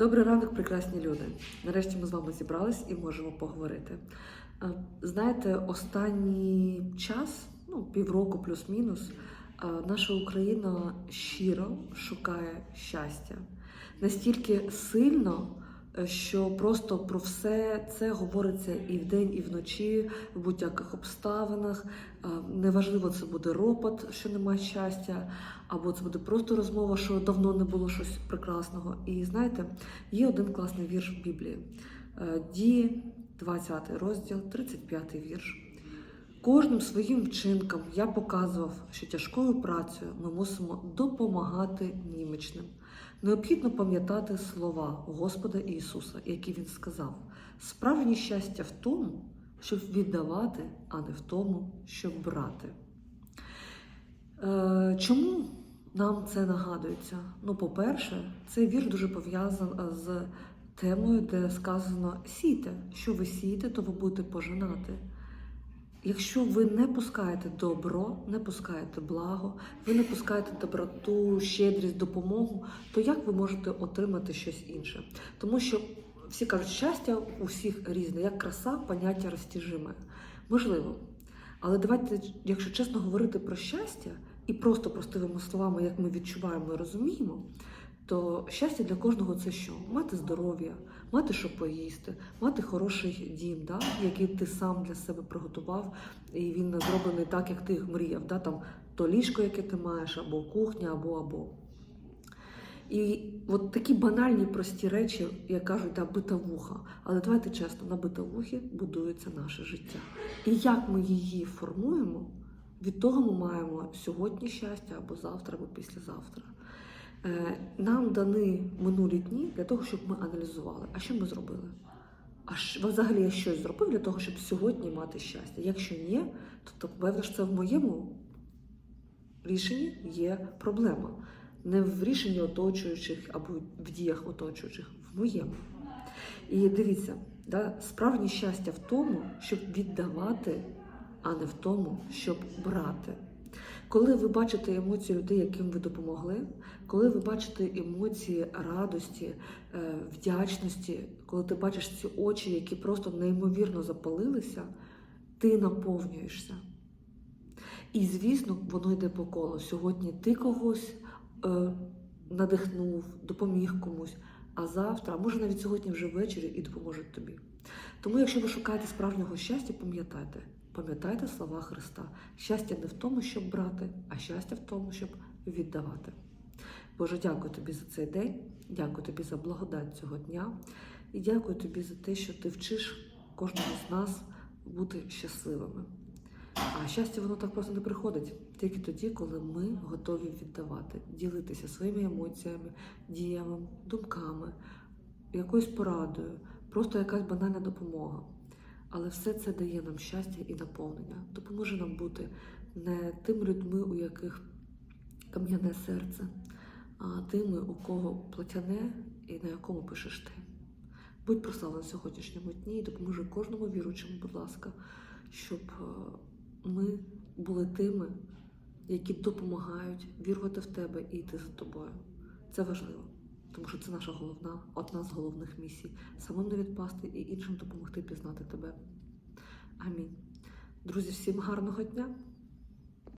Добрий ранок, прекрасні люди. Нарешті ми з вами зібрались і можемо поговорити. Е, Знаєте, останній час, ну півроку плюс-мінус, е, наша Україна щиро шукає щастя настільки сильно, що просто про все це говориться і вдень, і вночі, в будь-яких обставинах. Е, Неважливо, це буде ропот, що немає щастя, або це буде просто розмова, що давно не було щось прекрасного. І знаєте, є один класний вірш в Біблії. Е, Дії, 20 розділ, 35 вірш. Кожним своїм вчинком я показував, що тяжкою працею ми мусимо допомагати німічним. Необхідно пам'ятати слова Господа Ісуса, які Він сказав: справжнє щастя в тому, щоб віддавати, а не в тому, щоб брати. Е, чому нам це нагадується? Ну, по-перше, цей вірш дуже пов'язаний з темою, де сказано сійте. Що ви сієте, то ви будете пожинати. Якщо ви не пускаєте добро, не пускаєте благо, ви не пускаєте доброту, щедрість, допомогу, то як ви можете отримати щось інше? Тому що всі кажуть, щастя у всіх різне, як краса, поняття розтяжиме. Можливо. Але давайте, якщо чесно говорити про щастя і просто простими словами, як ми відчуваємо і розуміємо, то щастя для кожного це що? Мати здоров'я, мати що поїсти, мати хороший дім, да? який ти сам для себе приготував, і він зроблений так, як ти мріяв. Да? Там то ліжко, яке ти маєш, або кухня, або або. І от такі банальні прості речі, як кажуть, да, битовуха. Але давайте чесно, на битовухі будується наше життя. І як ми її формуємо, від того ми маємо сьогодні щастя або завтра, або післязавтра. Е, Нам дані минулі дні для того, щоб ми аналізували, а що ми зробили? А взагалі я щось зробив для того, щоб сьогодні мати щастя. Якщо ні, то, певно ж це в моєму рішенні є проблема. Не в рішенні оточуючих або в діях оточуючих, в моєму. І дивіться, да, справжнє щастя в тому, щоб віддавати, а не в тому, щоб брати. Коли ви бачите емоції людей, яким ви допомогли, коли ви бачите емоції радості, е, вдячності, коли ти бачиш ці очі, які просто неймовірно запалилися, ти наповнюєшся. І звісно, воно йде по колу. Сьогодні ти когось е, надихнув, допоміг комусь, а завтра, може навіть сьогодні вже ввечері і допоможуть тобі. Тому, якщо ви шукаєте справжнього щастя, пам'ятайте, пам'ятайте слова Христа. Щастя не в тому, щоб брати, а щастя в тому, щоб віддавати. Боже, дякую тобі за цей день, дякую тобі за благодать цього дня і дякую тобі за те, що ти вчиш кожного з нас бути щасливими. А щастя, воно так просто не приходить тільки тоді, коли ми готові віддавати, ділитися своїми емоціями, діями, думками, якоюсь порадою, просто якась банальна допомога. Але все це дає нам щастя і наповнення, допоможе нам бути не тими людьми, у яких кам'яне серце, а тими, у кого платяне і на якому пишеш ти. Будь прославлен сьогоднішньому дні і допоможи кожному віручому, будь ласка, щоб е, ми були тими, які допомагають вірувати в тебе і йти за тобою. Це важливо, тому що це наша головна, одна з головних місій самим не відпасти і іншим допомогти пізнати тебе. Амінь. Друзі, всім гарного дня!